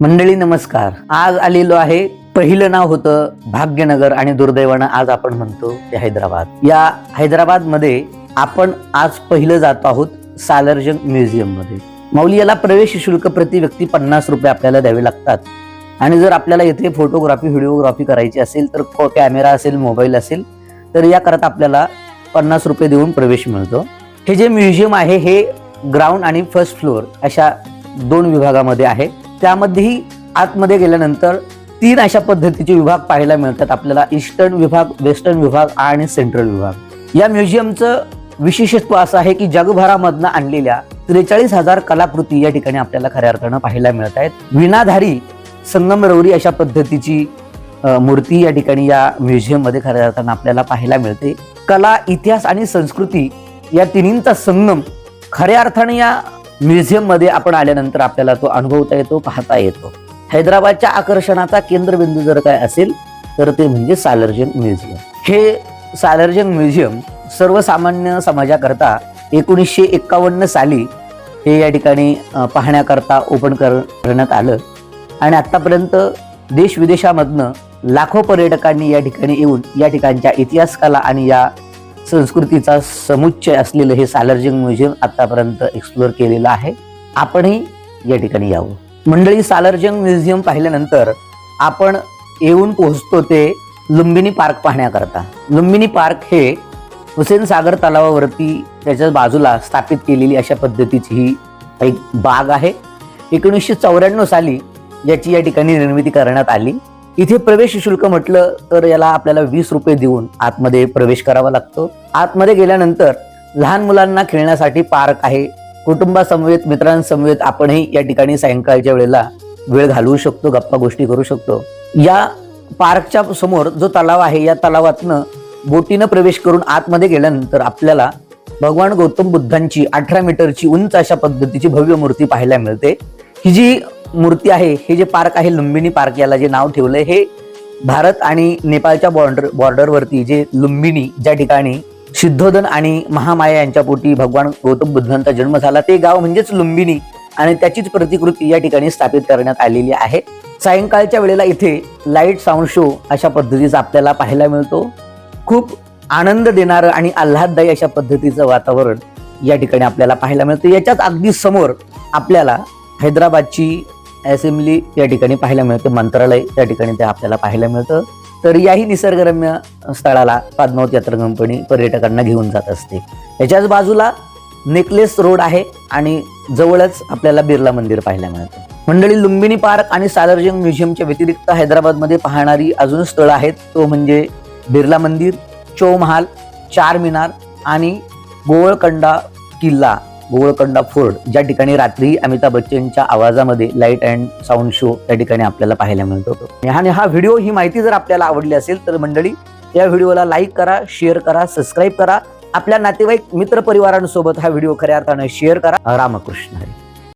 मंडळी नमस्कार. आज आलेलो आहे पहिलं नाव होतं भाग्यनगर आणि दुर्दैवानं आज आपण म्हणतो ते हैदराबाद. या हैदराबादमध्ये आपण आज पहिलं जात आहोत सालर्जंग म्युझियममध्ये माऊली याला प्रवेश शुल्क प्रति व्यक्ती पन्नास रुपये आपल्याला द्यावे लागतात. आणि जर आपल्याला येथे फोटोग्राफी व्हिडिओग्राफी करायची असेल तर कॅमेरा असेल मोबाईल असेल तर या करता आपल्याला पन्नास रुपये देऊन प्रवेश मिळतो. हे जे म्युझियम आहे हे ग्राउंड आणि फर्स्ट फ्लोअर अशा दोन विभागामध्ये आहे. त्यामध्येही आतमध्ये गेल्यानंतर तीन अशा पद्धतीचे विभाग पाहायला मिळतात. आपल्याला ईस्टर्न विभाग वेस्टर्न विभाग आणि सेंट्रल विभाग. या म्युझियमचं विशेषत्व असं आहे की जगभरामधनं आणलेल्या त्रेचाळीस हजार कलाकृती या ठिकाणी आपल्याला खऱ्या अर्थानं पाहायला मिळत आहेत. विनाधारी संगमरवरी अशा पद्धतीची मूर्ती या ठिकाणी या म्युझियममध्ये खऱ्या अर्थानं आपल्याला पाहायला मिळते. कला इतिहास आणि संस्कृती या तिन्हींचा संगम खऱ्या अर्थाने या म्युझियममध्ये आपण आल्यानंतर आपल्याला तो अनुभवता येतो पाहता येतो. हैदराबादच्या आकर्षणाचा केंद्रबिंदू जर काय असेल तर ते म्हणजे सालर्जंग म्युझियम. हे सालर्जंग म्युझियम सर्वसामान्य समाजाकरता एकोणीसशे एक्कावन्न साली हे या ठिकाणी पाहण्याकरता ओपन कर करण्यात आलं. आणि आत्तापर्यंत देश विदेशामधनं लाखो पर्यटकांनी या ठिकाणी येऊन या ठिकाणच्या इतिहास कला आणि या संस्कृतीचा समुच्चय असलेलं हे सालर्जंग म्युझियम आतापर्यंत एक्सप्लोअर केलेलं आहे. आपणही या ठिकाणी यावं. मंडळी सालर्जंग म्युझियम पाहिल्यानंतर आपण येऊन पोहोचतो ते लुंबिनी पार्क पाहण्याकरता. लुंबिनी पार्क हे हुसेन सागर तलावावरती त्याच्या बाजूला स्थापित केलेली अशा पद्धतीची ही एक बाग आहे. एकोणीसशे चौऱ्याण्णव साली याची या ठिकाणी निर्मिती करण्यात आली. इथे प्रवेश शुल्क म्हटलं तर याला आपल्याला वीस रुपये देऊन आतमध्ये प्रवेश करावा लागतो. आतमध्ये गेल्यानंतर लहान मुलांना खेळण्यासाठी पार्क आहे. कुटुंबासमवेत मित्रांसमवेत आपणही या ठिकाणी सायंकाळच्या वेळेला वेळ घालवू शकतो गप्पा गोष्टी करू शकतो. या पार्कच्या समोर जो तलाव आहे या तलावातनं बोटीनं प्रवेश करून आतमध्ये गेल्यानंतर आपल्याला भगवान गौतम बुद्धांची अठरा मीटरची उंच अशा पद्धतीची भव्य मूर्ती पाहायला मिळते. ही जी मूर्ती आहे हे जे पार्क आहे लुंबिनी पार्क याला जे नाव ठेवलंय हे भारत आणि नेपाळच्या बॉर्डर बॉर्डरवरती जे लुंबिनी ज्या ठिकाणी सिद्धोधन आणि महामाया यांच्यापोटी भगवान गौतम बुद्धांचा जन्म झाला ते गाव म्हणजेच लुंबिनी आणि त्याचीच प्रतिकृती या ठिकाणी स्थापित करण्यात आलेली आहे. सायंकाळच्या वेळेला इथे लाइट साऊंड शो अशा पद्धतीचा आपल्याला पाहायला मिळतो. खूप आनंद देणारं आणि आल्हाददायी अशा पद्धतीचं वातावरण या ठिकाणी आपल्याला पाहायला मिळतं. याच्याच अगदी समोर आपल्याला हैदराबादची असेंब्ली या ठिकाणी पाहायला मिळते मंत्रालय त्या ठिकाणी ते आपल्याला पाहायला मिळतं. तर याही निसर्गरम्य स्थळाला पद्मावत यात्रा कंपनी पर्यटकांना घेऊन जात असते. याच्याच बाजूला नेकलेस रोड आहे आणि जवळच आपल्याला बिर्ला मंदिर पाहायला मिळतं. मंडळी लुंबिनी पार्क आणि सालर्जंग म्युझियमच्या व्यतिरिक्त हैदराबादमध्ये पाहणारी अजून स्थळं आहेत. तो म्हणजे बिर्ला मंदिर चौमहाल चार मिनार आणि गोवळकंडा किल्ला. गोवळकंडा फोर्ट ज्या ठिकाणी रात्री अमिताभ बच्चनच्या आवाजामध्ये लाइट अँड साऊंड शो त्या ठिकाणी आपल्याला पाहायला मिळतो आणि हा व्हिडिओ ही माहिती जर आपल्याला आवडली असेल तर मंडळी या व्हिडिओला लाईक करा शेअर करा सबस्क्राईब करा. आपल्या नातेवाईक मित्र परिवारांसोबत हा व्हिडिओ खऱ्या अर्थानं शेअर करा. रामकृष्ण हरी.